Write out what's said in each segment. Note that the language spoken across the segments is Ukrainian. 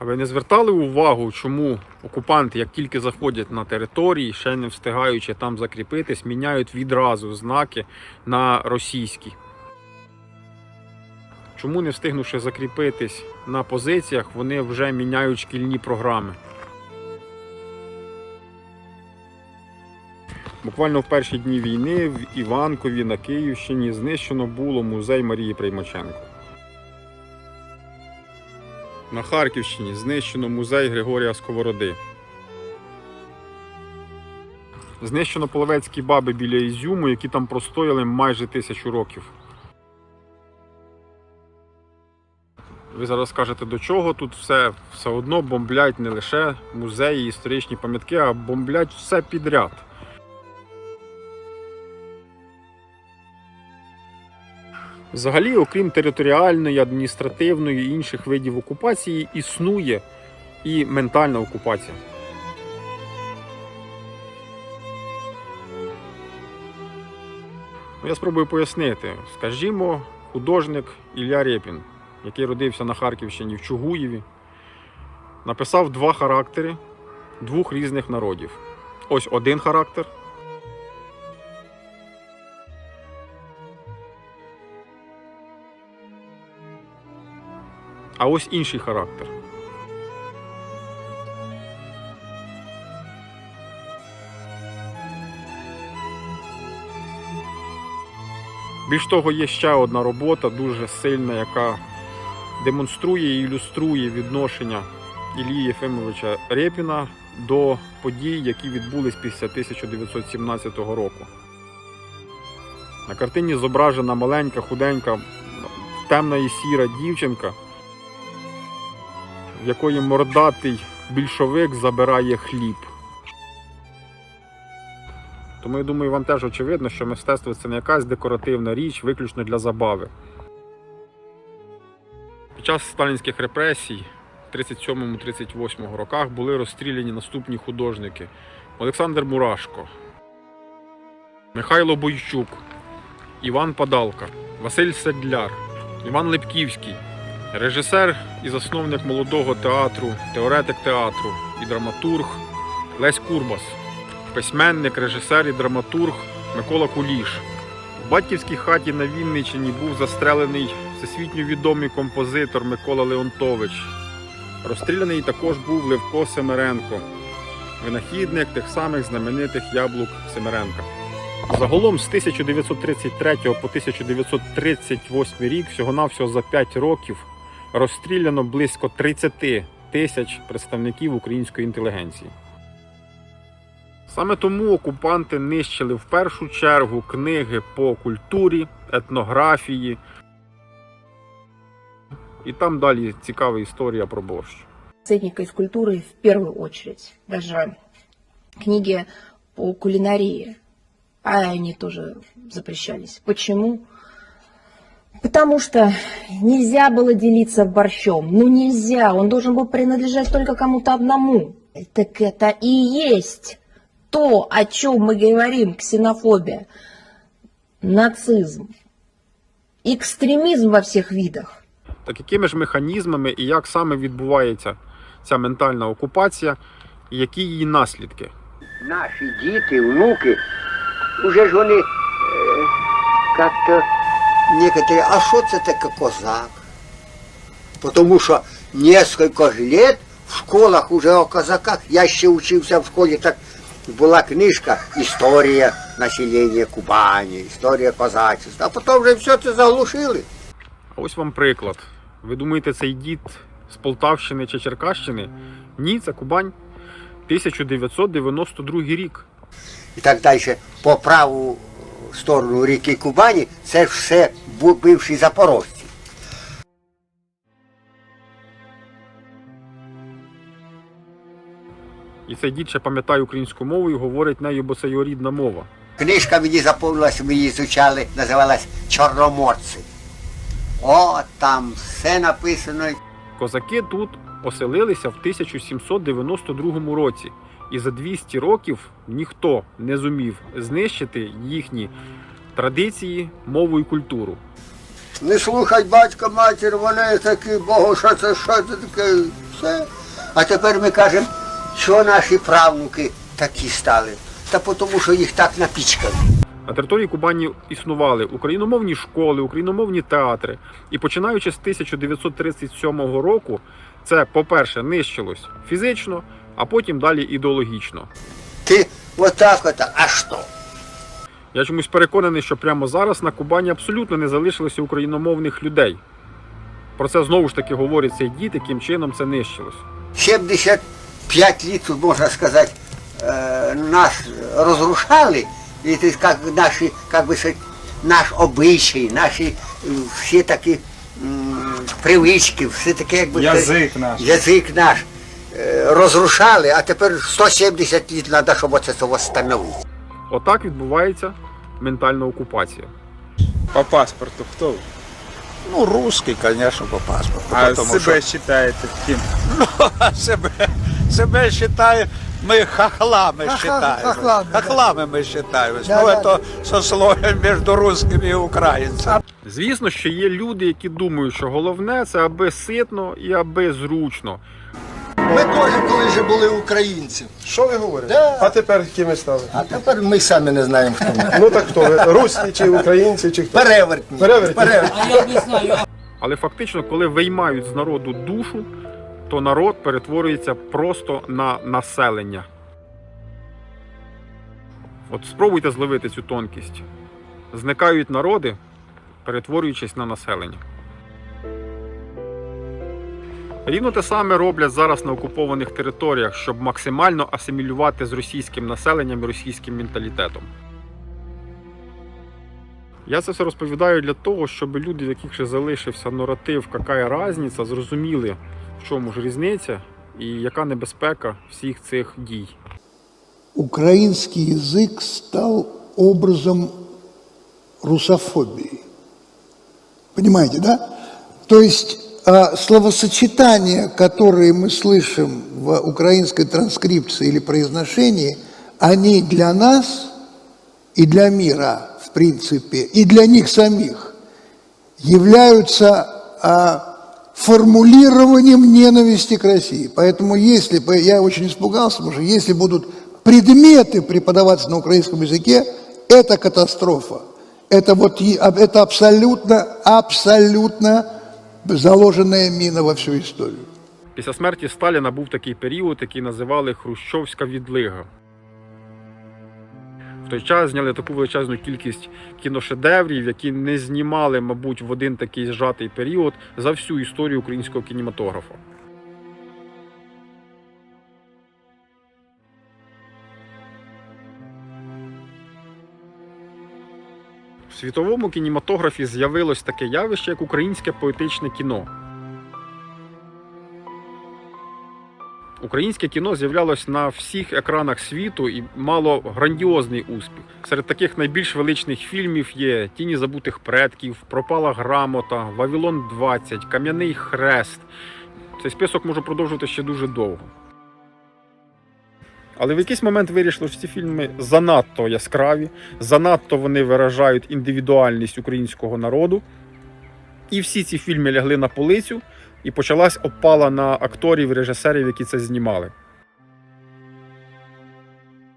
А ви не звертали увагу, чому окупанти, як тільки заходять на території, ще не встигаючи там закріпитись, міняють відразу знаки на російські? Чому не встигнувши закріпитись на позиціях, вони вже міняють шкільні програми? Буквально в перші дні війни в Іванкові на Київщині знищено було музей Марії Приймаченко. На Харківщині знищено музей Григорія Сковороди. Знищено половецькі баби біля Ізюму, які там простояли майже тисячу років. Ви зараз скажете, до чого тут все? Все одно бомблять не лише музеї, історичні пам'ятки, а бомблять все підряд. Взагалі, окрім територіальної, адміністративної і інших видів окупації, існує і ментальна окупація. Ну, Я спробую пояснити. Скажімо, художник Ілля Рєпін, який родився на Харківщині в Чугуєві, написав два характери двох різних народів. Ось один характер. А ось інший характер. Більш того, є ще одна робота, дуже сильна, яка демонструє і ілюструє відношення Ілії Єфимовича Рєпіна до подій, які відбулись після 1917 року. На картині зображена маленька, худенька, темна і сіра дівчинка, в якої мордатий більшовик забирає хліб. Тому я думаю, вам теж очевидно, що мистецтво це не якась декоративна річ, виключно для забави. Під час сталінських репресій в 37-38 роках були розстріляні наступні художники: Олександр Мурашко, Михайло Бойчук, Іван Падалка, Василь Седляр, Іван Липківський, режисер і засновник молодого театру, теоретик театру і драматург Лесь Курбас, письменник, режисер і драматург Микола Куліш. В батьківській хаті на Вінниччині був застрелений всесвітньо відомий композитор Микола Леонтович. Розстріляний також був Левко Семеренко, винахідник тих самих знаменитих яблук Семеренка. Загалом з 1933 по 1938 рік, всього-навсього за 5 років, розстріляно близько 30 тисяч представників української інтелігенції. Саме тому окупанти нищили в першу чергу книги по культурі, етнографії. І там далі цікава історія про борщ. ценника из культуры в первую очередь. Даже книги по кулинарии, а они тоже запрещались. Почему? Потому что нельзя было делиться борщом. Ну нельзя, он должен был принадлежать только кому-то одному. Так это и есть то, о чем мы говорим, ксенофобия, нацизм, экстремизм во всех видах. Так якими ж механізмами і як саме відбувається ця ментальна окупація, і які її наслідки? Наші діти, внуки, уже ж вони е, як-то Некоторые, а що це таке козак? Потому що несколько лет в школах уже о козаках, я ще учився в школі, так була книжка Історія населення Кубані, історія козачества, а потім вже все це заглушили. А ось вам приклад. Ви думаєте, цей дід з Полтавщини чи Черкащини? Ні, це Кубань. 1992 рік. І так далі по праву сторону ріки Кубані, це все бивші запорожці. І цей дід ще пам'ятає українську мову і говорить нею, бо це його рідна мова. Книжка мені заповнилась, ми її звучали, називалась Чорноморці. О, там все написано. Козаки тут оселилися в 1792 році, і за 200 років ніхто не зумів знищити їхні традиції, мову і культуру. Не слухай батька, матір, вони такі, Богу, що це, що це таке, все. А тепер ми кажемо, що наші правнуки такі стали. Та тому, що їх так напічкали. На території Кубані існували україномовні школи, україномовні театри. І починаючи з 1937 року, це, по-перше, нищилось фізично, а потім далі ідеологічно. Ти отак отак, а що? Я чомусь переконаний, що прямо зараз на Кубані абсолютно не залишилося україномовних людей. Про це знову ж таки говорить цей дід, яким чином це нищилось. 75 лет, тут можна сказати, е, нас розрушали, і як наші, як би сказати, наш обичай, наші всі такі м, привички, все таке, як би Язик наш. язик наш розрушали, а тепер 170 лет треба, щоб оце це встановити. Отак відбувається ментальна окупація. По паспорту хто ви? Ну, русский, конечно, по паспорту. А потому себе что вважаєте ким? себе, себе считаем, мы хохлами считаем. хохлами, да. Хохлами мы считаем. Да, ну, да, это сословие между русскими и украинцами. Звісно, що є люди, які думають, що головне це аби ситно і аби зручно. Ми теж колись були українці. Що ви говорите? Да. А тепер ким стали? А тепер ми самі не знаємо, хто ми. Ну так хто ви? Русські чи українці, чи хто? Перевертні. Перевертні. Перевертні. Але фактично, коли виймають з народу душу, то народ перетворюється просто на населення. От спробуйте зловити цю тонкість. Зникають народи, перетворюючись на населення. Рівно те саме роблять зараз на окупованих територіях, щоб максимально асимілювати з російським населенням і російським менталітетом. Я це все розповідаю для того, щоб люди, в яких ще залишився наратив, яка різниця, зрозуміли, в чому ж різниця і яка небезпека всіх цих дій. украинский язык стал образом русофобии. Понимаете, да? То есть а, словосочетания, которые мы слышим в украинской транскрипции или произношении, они для нас и для мира, в принципе, и для них самих являются а, формулированием ненависти к России. Поэтому если, я очень испугался, потому что если будут предметы преподаваться на украинском языке, это катастрофа. Это вот это абсолютно, абсолютно заложенная мина во всю історію. Після смерті Сталіна був такий період, який називали Хрущовська відлига. В той час зняли таку величезну кількість кіношедеврів, які не знімали, мабуть, в один такий зжатий період за всю історію українського кінематографа. Світовому кінематографі з'явилось таке явище, як українське поетичне кіно. Українське кіно з'являлось на всіх екранах світу і мало грандіозний успіх. Серед таких найбільш величних фільмів є Тіні забутих предків, Пропала грамота, Вавилон 20, Кам'яний хрест. Цей список можу продовжувати ще дуже довго. Але в якийсь момент вирішили, що ці фільми занадто яскраві, занадто вони виражають індивідуальність українського народу. І всі ці фільми лягли на полицю, і почалась опала на акторів режисерів, які це знімали.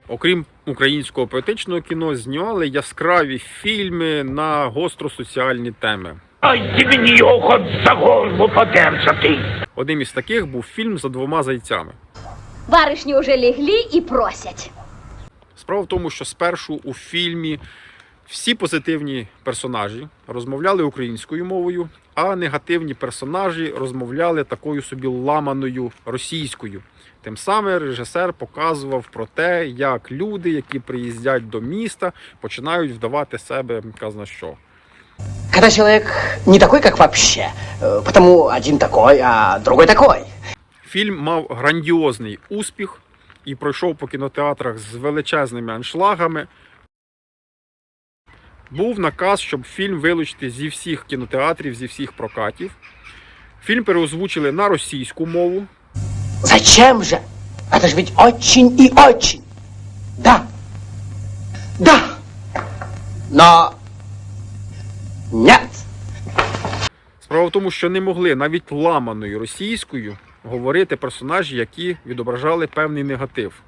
Окрім українського поетичного кіно, знімали яскраві фільми на гостросоціальні теми. Ай, мені його хоч за голову подержати. Одним із таких був фільм за двома зайцями. Барышни уже легли и просять. Справа в тому, що спершу у фільмі всі позитивні персонажі розмовляли українською мовою, а негативні персонажі розмовляли такою собі ламаною російською. Тим самим режисер показував про те, як люди, які приїздять до міста, починають вдавати себе казна що. Когда человек не такой, как вообще, э, потому один такой, а другой такой. Фільм мав грандіозний успіх і пройшов по кінотеатрах з величезними аншлагами. Був наказ, щоб фільм вилучити зі всіх кінотеатрів, зі всіх прокатів. Фільм переозвучили на російську мову. Зачем же? Это же ведь очень и очень. Да. Да. Но нет. Справа в тому, що не могли навіть ламаною російською говорити персонажі, які відображали певний негатив.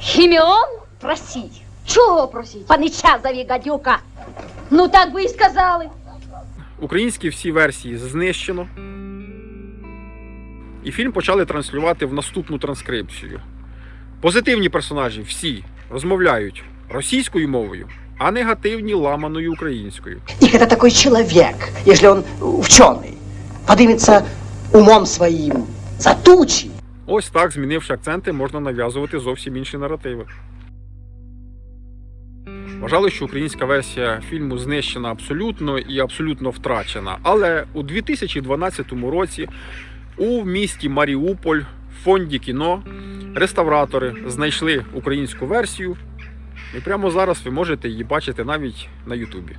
Хімеон? Просіть. Чого просіть? Панича зові, гадюка. Ну так би і сказали. Українські всі версії знищено. І фільм почали транслювати в наступну транскрипцію. Позитивні персонажі всі розмовляють російською мовою, а негативні ламаною українською. И когда такой человек, если он ученый, поднимется умом своим за тучи, Ось так, змінивши акценти, можна нав'язувати зовсім інші наративи. Вважали, що українська версія фільму знищена абсолютно і абсолютно втрачена. Але у 2012 році у місті Маріуполь в фонді кіно реставратори знайшли українську версію, і прямо зараз ви можете її бачити навіть на Ютубі.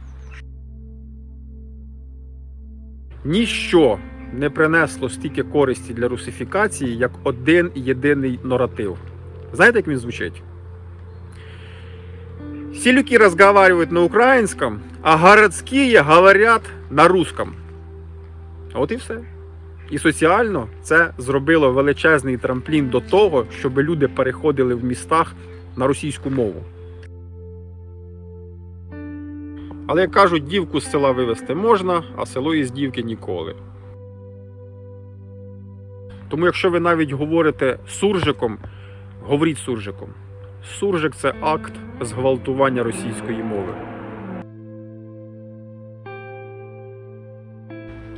Ніщо не принесло стільки користі для русифікації, як один єдиний наратив. Знаєте, як він звучить? Селюки разговаривают на українському, а городські говорять на русском. От і все. І соціально це зробило величезний трамплін до того, щоб люди переходили в містах на російську мову. Але як кажуть, дівку з села вивезти можна, а село із дівки ніколи. Тому, якщо ви навіть говорите суржиком, говоріть суржиком. Суржик це акт зґвалтування російської мови.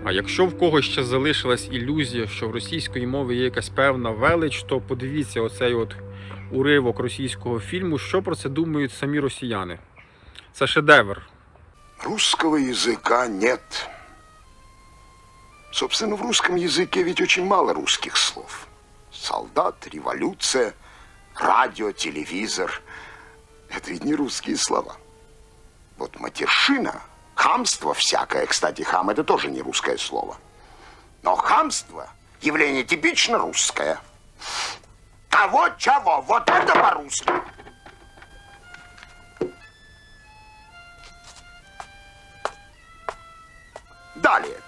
А якщо в когось ще залишилась ілюзія, що в російської мови є якась певна велич, то подивіться оцей от уривок російського фільму, що про це думають самі росіяни. Це шедевр. Русского языка нет. Собственно, в русском языке ведь очень мало русских слов. Солдат, революция, радио, телевизор. Это ведь не русские слова. Вот матершина, хамство всякое, кстати, хам это тоже не русское слово. Но хамство явление типично русское. Кого-чего, вот это по-русски. Далее.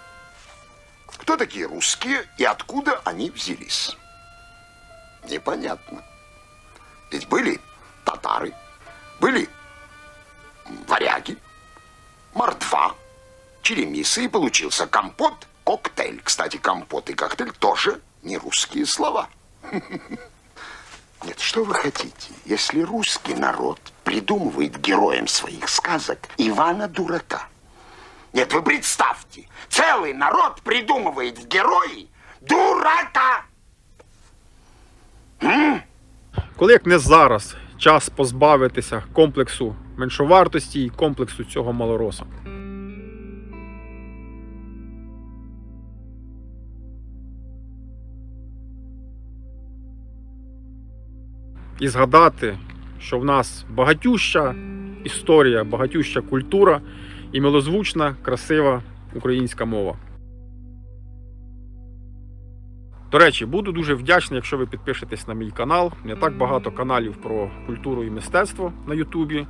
Кто такие русские и откуда они взялись? Непонятно. Ведь были татары, были варяги, мордва, черемисы, и получился компот, коктейль. Кстати, компот и коктейль тоже не русские слова. Нет, что вы хотите, если русский народ придумывает героем своих сказок Ивана Дурака? Нет, вы представьте, целый народ придумывает в герои дурака. Коли як не зараз час позбавитися комплексу меншовартості і комплексу цього малороса. І згадати, що в нас багатюща історія, багатюща культура і милозвучна, красива українська мова. До речі, буду дуже вдячний, якщо ви підпишетесь на мій канал. Не так багато каналів про культуру і мистецтво на Ютубі.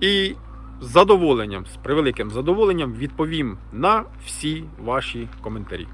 І з задоволенням, з превеликим задоволенням відповім на всі ваші коментарі.